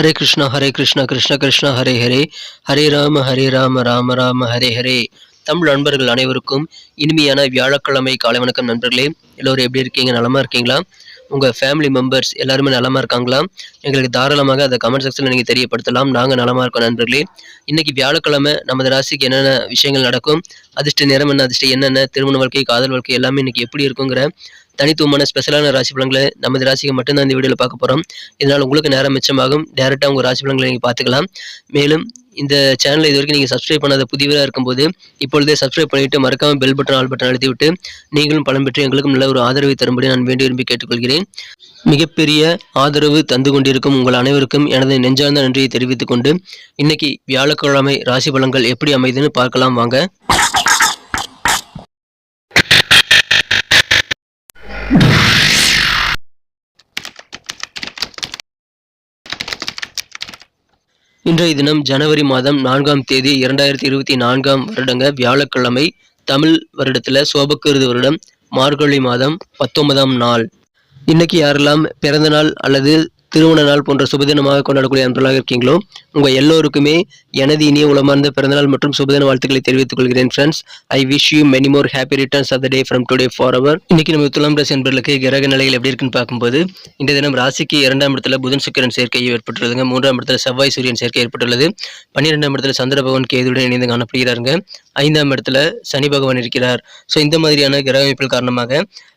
ஹரே கிருஷ்ணா ஹரே கிருஷ்ணா கிருஷ்ண கிருஷ்ணா ஹரே ஹரே. ஹரே ராம ஹரே ராம ராம ராம ஹரே ஹரே. தமிழ் நண்பர்கள் அனைவருக்கும் இனிமையான வியாழக்கிழமை காலை வணக்கம் நண்பர்களே. எல்லோரும் எப்படி இருக்கீங்க? நலமா இருக்கீங்களா? உங்கள் ஃபேமிலி மெம்பர்ஸ் எல்லாருமே நலமா இருக்காங்களா? எங்களுக்கு தாராளமாக அதை கமெண்ட் செக்ஷனில் நீங்கள் தெரியப்படுத்தலாம். நாங்கள் நலமா இருக்கோம் நண்பர்களே. இன்னைக்கு வியாழக்கிழமை நமது ராசிக்கு என்னென்ன விஷயங்கள் நடக்கும்? அதிர்ஷ்ட நேரம் என்ன? அதிர்ஷ்டம் என்னென்ன திருமண வாழ்க்கை காதல் வாழ்க்கை எல்லாமே இன்னைக்கு எப்படி இருக்குங்கிற தனித்துவமான ஸ்பெஷலான ராசி பலன்களை நமது ராசிக்கு மட்டும்தான் இந்த வீடியோவில் பார்க்க போகிறோம் இதனால் உங்களுக்கு நேரம் மிச்சமாகும். டேரெக்டாக உங்கள் ராசி பலன்களை நீங்கள் பார்த்துக்கலாம். மேலும் இந்த சேனலை இது வரைக்கும் நீங்கள் சப்ஸ்கிரைப் பண்ணாத புதியவராக இருக்கும்போது இப்பொழுதே சப்ஸ்கிரைப் பண்ணிவிட்டு மறக்காமல் பெல் பட்டன் ஆல் பட்டன் அழுத்தி விட்டு நீங்களும் பலம் பெற்று எங்களுக்கும் நல்ல ஒரு ஆதரவை தரும்படி நான் வேண்டி விரும்பி கேட்டுக்கொள்கிறேன். மிகப்பெரிய ஆதரவு தந்து கொண்டிருக்கும் உங்கள் அனைவருக்கும் எனது நெஞ்சார்ந்த நன்றியை தெரிவித்துக் கொண்டு இன்னைக்கு வியாழக்கிழமை ராசி பலன்கள் எப்படி அமைதுன்னு பார்க்கலாம் வாங்க. இன்றைய தினம் ஜனவரி மாதம் நான்காம் தேதி இரண்டாயிரத்தி இருபத்தி நான்காம் வருடங்க வியாழக்கிழமை தமிழ் வருடத்துல சோபக்கிருது வருடம் மார்கழி மாதம் பத்தொன்பதாம் நாள். இன்னைக்கு யாரெல்லாம் பிறந்த நாள் அல்லது திருமண நாள் போன்ற சுபதினமாக கொண்டாடக்கூடிய நண்பர்களாக இருக்கீங்களோ உங்க எல்லோருக்குமே எனது இனிய உளமார்ந்த பிறந்தநாள் மற்றும் சுபதின வாழ்த்துக்களை தெரிவித்துக் கொள்கிறேன் friends I wish you many more happy returns of the day from today for our இன்னைக்கு நம்ம துலாம் ராசி நண்பர்களுக்கு கிரக நிலைகள் எப்படி இருக்குன்னு பார்க்கும்போது இந்த தினம் ராசிக்கு இரண்டாம் இடத்துல புதன் சுக்கிரன் சேர்க்கை ஏற்பட்டுள்ளதுங்க. மூன்றாம் இடத்துல செவ்வாய் சூரியன் சேர்க்கை ஏற்பட்டுள்ளது. பன்னிரெண்டாம் இடத்துல சந்திர பகவான் கேதுடன் இணைந்து காணப்படுகிறாருங்க. ஐந்தாம் இடத்துல சனி பகவான் இருக்கிறார். ஸோ இந்த மாதிரியான கிரக அமைப்புகள் காரணமாக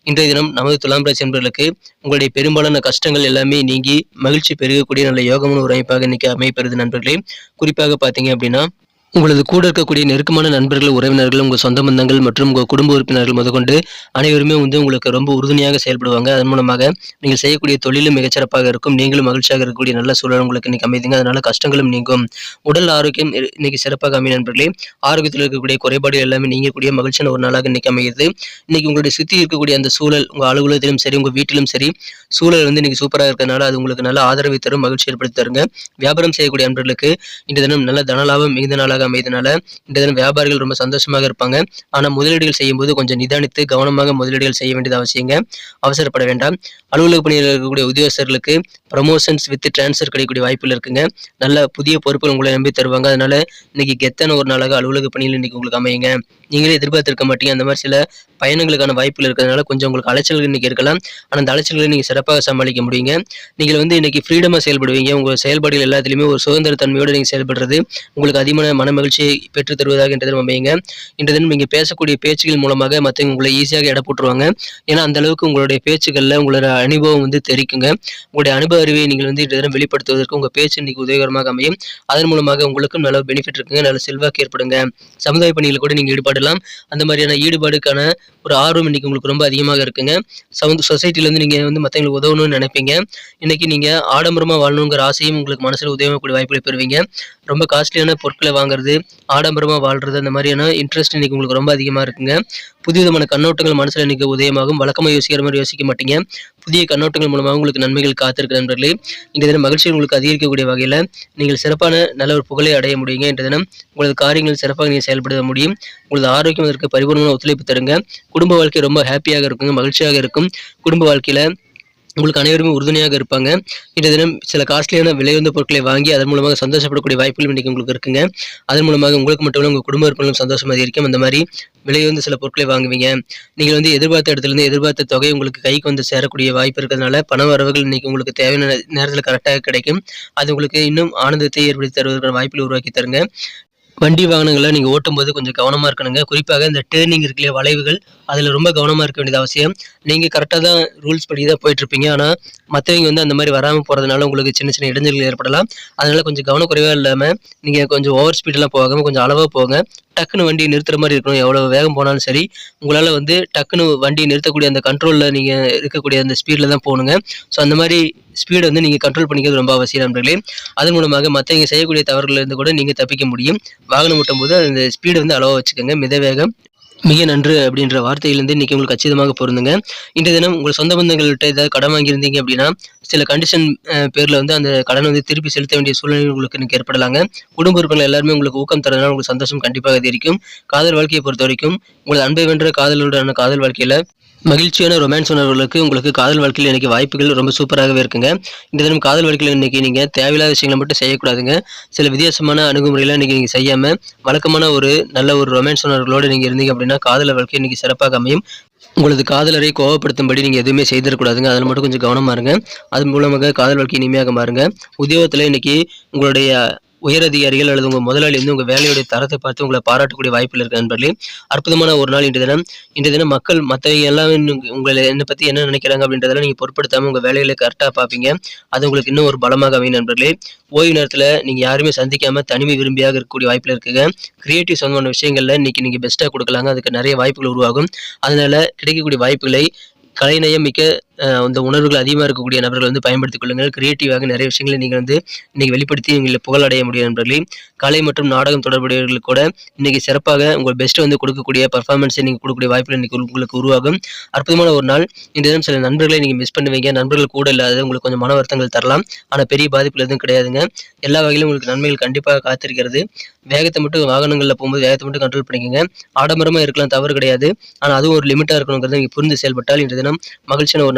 இன்றைய தினம் நமது துலாம் ராசி என்பர்களுக்கு உங்களுடைய பெரும்பாலான கஷ்டங்கள் எல்லாமே நீங்கி மகிழ்ச்சி பெருகக்கூடிய நல்ல யோகமான ஒரு அமைப்பாக இன்னைக்கு அமைப்பெறுது நண்பர்களே. குறிப்பாக பார்த்தீங்க அப்படின்னா உங்களது கூட இருக்கக்கூடிய நெருக்கமான நண்பர்கள் உறவினர்கள் உங்கள் சொந்த பந்தங்கள் மற்றும் உங்கள் குடும்ப உறுப்பினர்கள் முதற்கொண்டு அனைவருமே வந்து உங்களுக்கு ரொம்ப உறுதுணையாக செயல்படுவாங்க. அதன் மூலமாக நீங்கள் செய்யக்கூடிய தொழிலும் மிகச்சிறப்பாக இருக்கும். நீங்களும் மகிழ்ச்சியாக இருக்கக்கூடிய நல்ல சூழல் உங்களுக்கு இன்னைக்கு அமைதிங்க. அதனால கஷ்டங்களும் நீங்கும். உடல் ஆரோக்கியம் இன்னைக்கு சிறப்பாக அமையும் நண்பர்களே. ஆரோக்கியத்தில் இருக்கக்கூடிய குறைபாடு எல்லாமே நீங்கக்கூடிய மகிழ்ச்சியான ஒரு நாளாக இன்னைக்கு அமைகிறது இன்னைக்கு உங்களுடைய சுற்றி இருக்கக்கூடிய அந்த சூழல் உங்கள் அலுவலகத்திலும் சரி உங்கள் வீட்டிலும் சரி சூழல் வந்து இன்னைக்கு சூப்பராக இருக்கிறதுனால அது உங்களுக்கு நல்ல ஆதரவை தரும் மகிழ்ச்சி ஏற்படுத்தி தருங்க. வியாபாரம் செய்யக்கூடிய நண்பர்களுக்கு இந்த தினம் நல்ல தனலாபம் மிகுந்த நாளாக அமைதனால இந்த தினம் வியாபாரிகள் ரொம்ப சந்தோஷமாக இருப்பாங்க. ஆனால் முதலீடுகள் செய்யும்போது கொஞ்சம் நிதானித்து கவனமாக முதலீடுகள் செய்ய வேண்டியது அவசியங்க. அவசரப்பட வேண்டாம். அலுவலக பணியில் இருக்கக்கூடிய உத்தியோகஸ்தர்களுக்கு ப்ரமோஷன்ஸ் வித் டிரான்ஸ்ஃபர் கிடைக்கக்கூடிய வாய்ப்புகள் இருக்குங்க. நல்ல புதிய பொறுப்புகள் உங்களை நம்பி தருவாங்க. அதனால இன்னைக்கு கெத்தான ஒரு நாளாக அலுவலக பணியில் இன்னைக்கு உங்களுக்கு அமையுங்க. நீங்களே எதிர்பார்த்திருக்க மாட்டீங்க. அந்த மாதிரி சில பயணங்களுக்கான வாய்ப்புகள் இருக்கிறதுனால கொஞ்சம் உங்களுக்கு அலைச்சல்கள் இன்னைக்கு இருக்கலாம். ஆனால் அந்த அலைச்சல்களை நீங்கள் சிறப்பாக சமாளிக்க முடியுங்க. நீங்கள் வந்து இன்னைக்கு ஃப்ரீடமாக செயல்படுவீங்க. உங்கள் செயல்பாடுகள் எல்லாத்துலேயுமே ஒரு சுதந்திர தன்மையோடு நீங்கள் செயல்படுறது உங்களுக்கு அதிகமான மன மகிழ்ச்சியை பெற்றுத் தருவதாக இன்று தினம் அமையுங்க. இன்று தினம் நீங்கள் பேசக்கூடிய பேச்சுகள் மூலமாக மற்றவங்க உங்களை ஈஸியாக இட போட்டுருவாங்க. ஏன்னா அந்த அளவுக்கு உங்களுடைய பேச்சுகளில் உங்களோட அனுபவம் வந்து தெரிக்குங்க. உங்களுடைய அனுபவ அறிவை நீங்கள் வந்து இன்று தினம் வெளிப்படுத்துவதற்கு உங்கள் பேச்சு இன்னைக்கு உதவிகரமாக அமையும். அதன் மூலமாக உங்களுக்கும் நல்ல பெனிஃபிட் இருக்குங்க. நல்ல செல்வாக்கு ஏற்படுங்க. சமுதாய பணிகள் கூட நீங்கள் ஈடுபடலாம் அந்த மாதிரியான ஈடுபாடுக்கான ஒரு ஆர்வம் இன்னைக்கு உங்களுக்கு ரொம்ப அதிகமாக இருக்குங்க. சவுண்ட் சொசைட்டில இருந்து நீங்க வந்து மற்றவங்களுக்கு உதவணும்னு நினைப்பீங்க. இன்னைக்கு நீங்க ஆடம்பரமா வாழணுங்கிற ஆசையும் உங்களுக்கு மனசுல உதவக்கூடிய வாய்ப்புகளை பெறுவீங்க. ரொம்ப காஸ்ட்லியான பொருட்களை வாங்குறது ஆடம்பரமா வாழ்றது அந்த மாதிரியான இன்ட்ரெஸ்ட் இன்னைக்கு உங்களுக்கு ரொம்ப அதிகமா இருக்குங்க. புதிய விதமான கண்ணோட்டங்கள் மனசுல இன்னைக்கு உதயமாகும். வழக்கமா யோசிக்கிற மாதிரி யோசிக்க மாட்டீங்க. புதிய கண்ணோட்டங்கள் மூலமாக உங்களுக்கு நன்மைகள் காத்திருக்கிற நண்பர்களே இந்த தினம் மகிழ்ச்சி உங்களுக்கு அதிகரிக்கக்கூடிய வகையில் நீங்கள் சிறப்பான நல்ல ஒரு புகழை அடைய முடியுங்க. இன்றைய தினம் உங்களது காரியங்கள் சிறப்பாக நீங்கள் செயல்பட முடியும். உங்களது ஆரோக்கியம் இதற்கு பரிபூர்ணமான ஒத்துழைப்பு தருங்க. குடும்ப வாழ்க்கை ரொம்ப ஹாப்பியாக இருக்குங்க மகிழ்ச்சியாக இருக்கும். குடும்ப வாழ்க்கையில் உங்களுக்கு அனைவருமே உறுதுணையாக இருப்பாங்க. இந்த தினம் சில காஸ்ட்லியான விலையுந்த பொருட்களை வாங்கி அதன் மூலமாக சந்தோஷப்படக்கூடிய வாய்ப்புகள் இன்னைக்கு உங்களுக்கு இருக்குங்க. அதன் மூலமாக உங்களுக்கு மட்டும் இல்லை உங்கள் குடும்ப உறுப்பினர்களும் சந்தோஷம் அதிகரிக்கும் அந்த மாதிரி விலையுந்த சில பொருட்களை வாங்குவீங்க. நீங்கள் வந்து எதிர்பார்த்த இடத்துலேருந்து எதிர்பார்த்த தொகை உங்களுக்கு கைக்கு வந்து சேரக்கூடிய வாய்ப்பு இருக்கிறதுனால பண வரவுகள் இன்னைக்கு உங்களுக்கு தேவையான நேரத்தில் கரெக்டாக கிடைக்கும். அது உங்களுக்கு இன்னும் ஆனந்தத்தை ஏற்படுத்தி தருவதற்கான வாய்ப்புகள் உருவாக்கி தருங்க. வண்டி வாகனங்களை நீங்கள் ஓட்டும்போது கொஞ்சம் கவனமாக இருக்கணுங்க. குறிப்பாக இந்த டேர்னிங் இருக்கிற வளைவுகள் அதில் ரொம்ப கவனமாக இருக்க வேண்டியது அவசியம். நீங்கள் கரெக்டாக தான் ரூல்ஸ் படி தான் போயிட்டுருப்பீங்க. ஆனால் மற்றவங்க வந்து அந்த மாதிரி வராமல் போகிறதுனால உங்களுக்கு சின்ன சின்ன இடைஞ்சல்கள் ஏற்படலாம். அதனால் கொஞ்சம் கவனக்குறைவாக இல்லாமல் நீங்கள் கொஞ்சம் ஓவர் ஸ்பீடெல்லாம் போகாமல் கொஞ்சம் அளவாக போங்க. டக்குன்னு வண்டியை நிறுத்துற மாதிரி இருக்கணும். எவ்வளோ வேகம் போனாலும் சரி உங்களால் வந்து டக்குன்னு வண்டியை நிறுத்தக்கூடிய அந்த கண்ட்ரோலில் நீங்கள் இருக்கக்கூடிய அந்த ஸ்பீடில் தான் போகணுங்க. ஸோ அந்த மாதிரி ஸ்பீடை வந்து நீங்கள் கண்ட்ரோல் பண்ணிக்கிறது ரொம்ப அவசியம் நண்பர்களே. அதன் மூலமாக மற்றவங்க செய்யக்கூடிய தவறுகளிலிருந்து கூட நீங்கள் தப்பிக்க முடியும். வாகனம் ஓட்டும் போது அந்த ஸ்பீடை வந்து அளவாக வச்சுக்கோங்க. மித வேகம் மிக நன்று அப்படின்ற வார்த்தையிலிருந்து இன்னைக்கு உங்களுக்கு கச்சிதமாக பொருந்துங்க. இன்றைய தினம் உங்கள் சொந்த பந்தங்கள்கிட்ட ஏதாவது கடன் வாங்கியிருந்தீங்க அப்படின்னா சில கண்டிஷன் பேரில் வந்து அந்த கடன் வந்து திருப்பி செலுத்த வேண்டிய சூழ்நிலை உங்களுக்கு எனக்கு ஏற்படலாங்க. குடும்ப உறுப்பினர் எல்லாருமே உங்களுக்கு ஊக்கம் தரதுனால உங்களுக்கு சந்தோஷம் கண்டிப்பாக அதிகரிக்கும். காதல் வாழ்க்கையை பொறுத்த வரைக்கும் உங்களது அன்பை வென்ற காதலுடனான காதல் வாழ்க்கையில் மகிழ்ச்சியான ரொமான்ஸ் உணர்வுகளுக்கு உங்களுக்கு காதல் வாழ்க்கையில் இன்றைக்கி வாய்ப்புகள் ரொம்ப சூப்பராகவே இருக்குங்க. இந்த தினம் காதல் வாழ்க்கையில் இன்னைக்கு நீங்கள் தேவையில்லாத விஷயங்களை மட்டும் செய்யக்கூடாதுங்க. சில வித்தியாசமான அணுகுமுறைகளை இன்னைக்கு நீங்கள் செய்யாமல் வழக்கமான ஒரு நல்ல ஒரு ரொமான்ஸ் உணர்வுகளோடு நீங்கள் இருந்தீங்க அப்படின்னா காதல் வாழ்க்கை இன்னைக்கு சிறப்பாக அமையும். உங்களது காதலரை கோவப்படுத்தும்படி நீங்கள் எதுவுமே செய்திடக்கூடாதுங்க. அதில் மட்டும் கொஞ்சம் கவனமாக இருங்க. அதன் மூலமாக காதல் வாழ்க்கை இனிமையாக மாறுங்க. உத்தியோகத்தில் இன்னைக்கு உங்களுடைய உயரதிகாரிகள் அல்லது உங்கள் முதலாளி வந்து உங்கள் வேலையுடைய தரத்தை பார்த்து உங்களை பாராட்டக்கூடிய வாய்ப்பில் இருக்க நண்பர்களே. அற்புதமான ஒரு நாள் இன்றைய தினம். இன்றைய தினம் மக்கள் மற்றவங்க எல்லாம் உங்களை என்னை பற்றி என்ன நினைக்கிறாங்க அப்படின்றதெல்லாம் நீங்கள் பொருட்படுத்தாமல் உங்கள் வேலைகளை கரெக்டாக பார்ப்பீங்க. அது உங்களுக்கு இன்னும் ஒரு பலமாக அமையும் நண்பர்களே. ஓய்வு நேரத்தில் நீங்கள் யாருமே சந்திக்காமல் தனிமை விரும்பியாக இருக்கக்கூடிய வாய்ப்பில் இருக்குங்க. கிரியேட்டிவ் சம்பந்தமான விஷயங்களில் இன்றைக்கி நீங்கள் பெஸ்ட்டாக கொடுக்கலாங்க. அதுக்கு நிறைய வாய்ப்புகள் உருவாகும். அதனால் கிடைக்கக்கூடிய வாய்ப்புகளை கலைநயம் மிக்க அந்த உணர்வுகள் அதிகமாக இருக்கக்கூடிய நபர்கள் வந்து பயன்படுத்திக் கொள்ளுங்கள். கிரியேட்டிவாக நிறைய விஷயங்களை நீங்கள் வந்து இன்னைக்கு வெளிப்படுத்தி உங்களை புகழடைய முடியும் நண்பர்களே. கலை மற்றும் நாடகம் தொடர்புடையவர்களுக்கு கூட இன்னைக்கு சிறப்பாக உங்கள் பெஸ்ட்டை வந்து கொடுக்கக்கூடிய பர்ஃபார்மன்ஸை நீங்கள் கொடுக்கக்கூடிய வாய்ப்புகள் இன்னைக்கு உங்களுக்கு உருவாகும். அற்புதமான ஒரு நாள். இந்த தினம் சில நண்பர்களை நீங்கள் மிஸ் பண்ணுவீங்க. நண்பர்கள் கூட இல்லாத உங்களுக்கு கொஞ்சம் மன வருத்தங்கள் தரலாம். ஆனால் பெரிய பாதிப்புகள் எதுவும் கிடையாதுங்க. எல்லா வகையிலும் உங்களுக்கு நன்மைகள் கண்டிப்பாக காத்திருக்கிறது. வேகத்தை மட்டும் வாகனங்களில் போகும்போது வேகத்தை மட்டும் கண்ட்ரோல் பண்ணிக்கோங்க. ஆடம்பரமாக இருக்கலாம் தவறு கிடையாது. ஆனால் அதுவும் ஒரு லிமிட்டாக இருக்கணுங்கிறத நீங்கள் புரிந்து செயல்பட்டால் இன்றைய தினம் மகிழ்ச்சியான ஒரு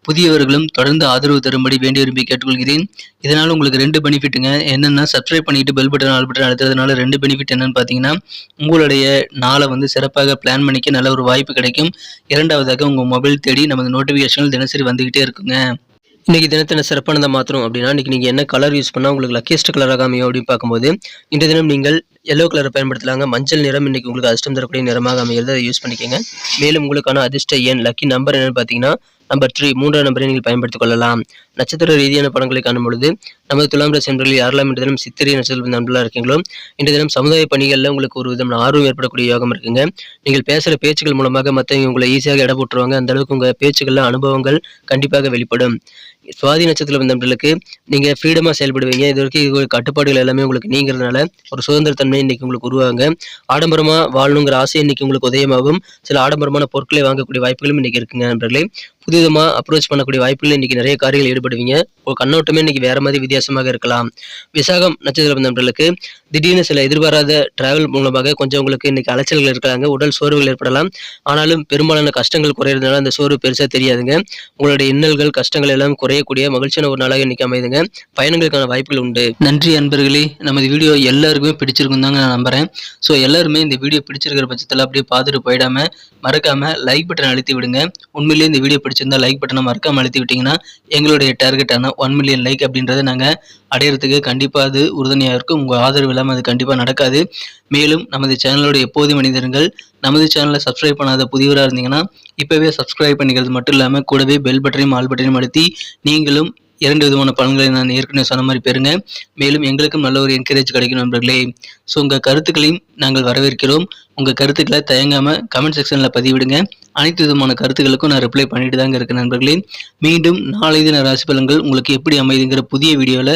புதியவர்களும் தொடர்ந்து ஆதரவு தரும்படி வேண்டி விரும்பி கேட்டுக்கொள்கிறேன். இதனால் உங்களுக்கு ரெண்டு பெனிஃபிட்டுங்க என்னென்னா சப்ஸ்கிரைப் பண்ணிட்டு பெல் பட்டன் ஆல் பட்டன் அழுத்துறதுனால ரெண்டு பெனிஃபிட் என்னன்னு பார்த்தீங்கன்னா உங்களுடைய நாளை வந்து சிறப்பாக பிளான் பண்ணிக்க நல்ல ஒரு வாய்ப்பு கிடைக்கும். இரண்டாவதாக உங்கள் மொபைல் தேடி நமது நோட்டிஃபிகேஷன்கள் தினசரி வந்துக்கிட்டே இருக்குங்க. இன்னைக்கு தினத்தின சிறப்பானதை மாத்திரம் அப்படின்னா இன்னைக்கு நீங்கள் என்ன கலர் யூஸ் பண்ணால் உங்களுக்கு லக்கியஸ்ட் கலராக அமையும் அப்படின்னு பார்க்கும்போது இந்த தினம் நீங்கள் எல்லோ கலரை பயன்படுத்தலாங்க. மஞ்சள் நிறம் இன்னைக்கு உங்களுக்கு அதிர்ஷ்டம் தரக்கூடிய நிறமாக அமைகிறது அதை யூஸ் பண்ணிக்கோங்க. மேலும் உங்களுக்கான அதிர்ஷ்ட எண் லக்கி நம்பர் என்னென்னு பார்த்தீங்கன்னா நம்பர் த்ரீ மூன்றாம் நம்பரை நீங்கள் பயன்படுத்திக் கொள்ளலாம். நட்சத்திர ரீதியான படங்களை காணும் பொழுது நமது துலாம் ராசி நண்பர்கள் யாரெல்லாம் இன்று தினம் சித்திரை நட்சத்திர நண்பர்களாக இருக்கீங்களோ இன்று தினம் சமுதாய பணிகளில் உங்களுக்கு ஒரு விதமான ஆர்வம் ஏற்படக்கூடிய யோகம் இருக்குங்க. நீங்கள் பேசுகிற பேச்சுகள் மூலமாக மற்றவங்க உங்களை ஈஸியாக இட போட்டுருவாங்க. அந்த அளவுக்கு உங்கள் பேச்சுகளில் அனுபவங்கள் கண்டிப்பாக வெளிப்படும். சுவாதி நட்சத்திரம் நண்பர்களுக்கு நீங்கள் ஃப்ரீடமாக செயல்படுவீங்க. இது வரைக்கும் இது கட்டுப்பாடுகள் எல்லாமே உங்களுக்கு நீங்கிறதுனால ஒரு சுதந்திரத்தன்மை இன்னைக்கு உங்களுக்கு உருவாங்க ஆடம்பரமாக வாழணுங்கிற ஆசை இன்னைக்கு உங்களுக்கு உதயமாகும். சில ஆடம்பரமான பொருட்களை வாங்கக்கூடிய வாய்ப்புகளும் இன்னைக்கு இருக்குங்க நண்பர்களே. புதுவிதமாக அப்ரோச் பண்ணக்கூடிய வாய்ப்புகள் இன்னைக்கு நிறைய காரியங்கள் ஈடுபடுவீங்க. உங்கள் கண்ணோட்டமே இன்னைக்கு வேற மாதிரி வித்தியாசமாக இருக்கலாம். விசாகம் நட்சத்திர நண்பர்களுக்கு திடீர்னு சில எதிர்பாராத டிராவல் மூலமாக கொஞ்சம் உங்களுக்கு இன்னைக்கு அலைச்சல்கள் இருக்கிறாங்க உடல் சோர்வுகள் ஏற்படலாம். ஆனாலும் பெரும்பாலான கஷ்டங்கள் குறையிறதுனால அந்த சோர்வு பெருசாக தெரியாதுங்க. உங்களுடைய இன்னல்கள் கஷ்டங்கள் எல்லாம் குறையக்கூடிய மகிழ்ச்சியான ஒரு நாளாக இன்னைக்கு அமைதுங்க பயணங்களுக்கான வாய்ப்புகள் உண்டு. நன்றி அன்பர்களே. நமது வீடியோ எல்லாருக்குமே பிடிச்சிருக்கும் தாங்க நான் நம்புறேன். ஸோ எல்லாருமே இந்த வீடியோ பிடிச்சிருக்கிற பட்சத்தில் அப்படியே பார்த்துட்டு போயிடாம மறக்காம லைக் பட்டன் அழுத்தி விடுங்க. உண்மையிலேயே இந்த வீடியோ பிடிச்சிருந்தா லைக் பட்டனை மறக்காம அழுத்தி விட்டீங்கன்னா எங்களுடைய டார்கெட்டான ஒன் மில்லியன் லைக் அப்படின்றத நாங்கள் அடையிறதுக்கு கண்டிப்பாக அது உறுதுணையாக இருக்கும். உங்கள் ஆதரவு இல்லாமல் அது கண்டிப்பாக நடக்காது. மேலும் நமது சேனலோட எப்போதும் மனிதர்கள் நமது சேனலை சப்ஸ்கிரைப் பண்ணாத புதியவராக இருந்தீங்கன்னா இப்போவே சப்ஸ்கிரைப் பண்ணிக்கிறது மட்டும் இல்லாமல் கூடவே பெல் பட்டனையும் ஆல் பட்டனையும் அழுத்தி நீங்களும் இரண்டு விதமான பலன்களை நான் ஏற்கனவே சொன்ன மாதிரி பெறுங்க. மேலும் எங்களுக்கும் நல்ல ஒரு என்கரேஜ் கிடைக்கும் நண்பர்களே. ஸோ உங்கள் கருத்துக்களையும் நாங்கள் வரவேற்கிறோம். உங்கள் கருத்துக்களை தயங்காமல் கமெண்ட் செக்ஷனில் பதிவிடுங்க. அனைத்து விதமான கருத்துக்களுக்கும் நான் ரிப்ளை பண்ணிட்டு தாங்க இருக்கேன் நண்பர்களே. மீண்டும் நாளை தின ராசி பலன்கள் உங்களுக்கு எப்படி அமைதுங்கிற புதிய வீடியோவில்